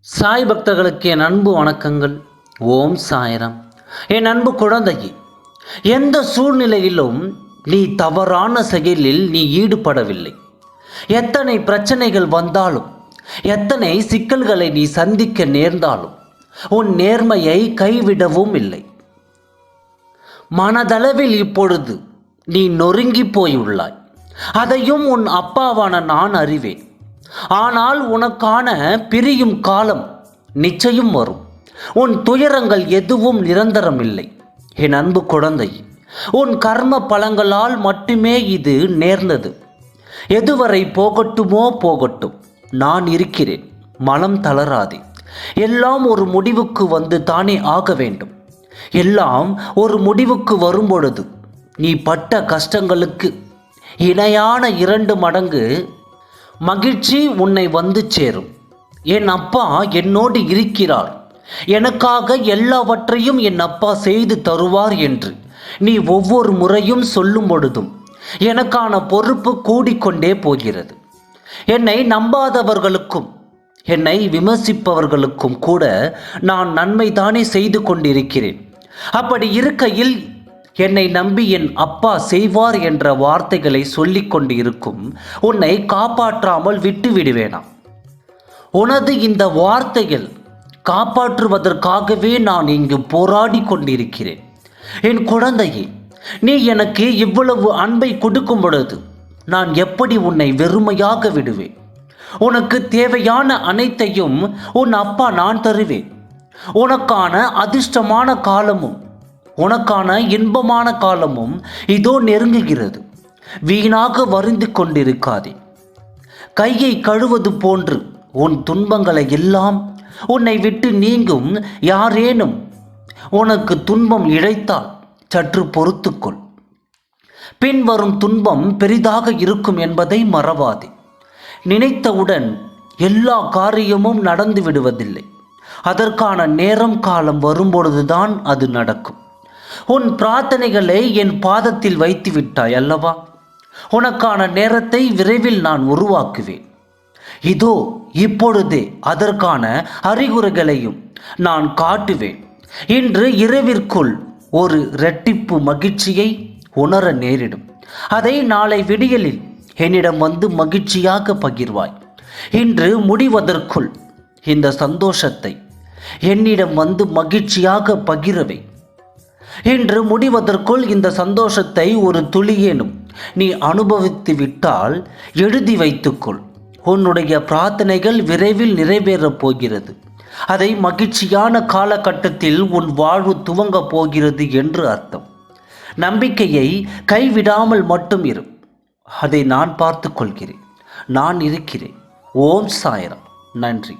சாய் பக்தர்களுக்கு என் அன்பு வணக்கங்கள். ஓம் சாயரம். என் அன்பு குழந்தையே எந்த சூழ்நிலையிலும் நீ தவறான செயலில் நீ ஈடுபடவில்லை. எத்தனை பிரச்சனைகள் வந்தாலும் எத்தனை சிக்கல்களை நீ சந்திக்க நேர்ந்தாலும் உன் நேர்மையை கைவிடவும் இல்லை. மனதளவில் இப்பொழுது நீ நொறுங்கி போயுள்ளாய். அதையும் உன் அப்பாவான நான் அறிவேன். ஆனால் உனக்கான பிரியும் காலம் நிச்சயம் வரும். உன் துயரங்கள் எதுவும் நிரந்தரம் இல்லை என் அன்பு குழந்தை உன் கர்ம பலங்களால் மட்டுமே இது நேர்ந்தது. எதுவரை போகட்டுமோ போகட்டும். நான் இருக்கிறேன். மனம் தளராதே. எல்லாம் ஒரு முடிவுக்கு வந்து தானே ஆக வேண்டும். எல்லாம் ஒரு முடிவுக்கு வரும்பொழுது நீ பட்ட கஷ்டங்களுக்கு இணையான இரண்டு மடங்கு மகிழ்ச்சி உன்னை வந்து சேரும். என் அப்பா என்னோடு இருக்கிறார். எனக்காக எல்லாவற்றையும் என் அப்பா செய்து தருவார் என்று நீ ஒவ்வொரு முறையும் சொல்லும் பொழுதும் எனக்கான பொறுப்பு கூடிக்கொண்டே போகிறது. என்னை நம்பாதவர்களுக்கும் என்னை விமர்சிப்பவர்களுக்கும் கூட நான் நன்மைதானே செய்து கொண்டிருக்கிறேன். அப்படி இருக்கையில் என்னை நம்பி என் அப்பா செய்வார் என்ற வார்த்தைகளை சொல்லிக்கொண்டு இருக்கும் உன்னை காப்பாற்றாமல் விட்டு விடுவேனாம் உனது இந்த வார்த்தைகள் காப்பாற்றுவதற்காகவே நான் இங்கு போராடி கொண்டிருக்கிறேன். என் குழந்தையே நீ எனக்கு இவ்வளவு அன்பை கொடுக்கும் பொழுது நான் எப்படி உன்னை வெறுமையாக விடுவேன்? உனக்கு தேவையான அனைத்தையும் உன் அப்பா நான் தருவேன். உனக்கான அதிர்ஷ்டமான காலமும் உனக்கான இன்பமான காலமும் இதோ நெருங்குகிறது. வீணாக வருந்து கொண்டிருக்காதே. கையை கழுவது போன்று உன் துன்பங்களை எல்லாம் உன்னை விட்டு நீங்கும் யாரேனும் உனக்கு துன்பம் இழைத்தால் சற்று பொறுத்துக்கொள். பின்வரும் துன்பம் பெரிதாக இருக்கும் என்பதை மறவாதே. நினைத்தவுடன் எல்லா காரியமும் நடந்து விடுவதில்லை. அதற்கான நேரம் காலம் வரும்பொழுதுதான் அது நடக்கும். உன் பிரார்த்தனைகளை என் பாதத்தில் வைத்து விட்டாய் அல்லவா? உனக்கான நேரத்தை விரைவில் நான் உருவாக்குவேன். இதோ இப்பொழுதே அதற்கான அறிகுறிகளையும் நான் காட்டுவேன். இன்று இரவிற்குள் ஒரு இரட்டிப்பு மகிழ்ச்சியை உணர நேரிடும். அதை நாளை விடியலில் என்னிடம் வந்து மகிழ்ச்சியாக பகிர்வாய். இன்று முடிவதற்குள் இந்த சந்தோஷத்தை என்னிடம் வந்து மகிழ்ச்சியாக பகிரவை. இன்று முடிவதற்குள் இந்த சந்தோஷத்தை ஒரு துளியேனும் நீ அனுபவித்து விட்டால் எழுதி வைத்துக்கொள். உன்னுடைய பிரார்த்தனைகள் விரைவில் நிறைவேறப் போகிறது. அதை மகிழ்ச்சியான காலகட்டத்தில் உன் வாழ்வு துவங்கப் போகிறது என்று அர்த்தம். நம்பிக்கையை கைவிடாமல் மட்டும் இரு. அதை நான் பார்த்து கொள்கிறேன் நான் இருக்கிறேன். ஓம் சாயரம். நன்றி.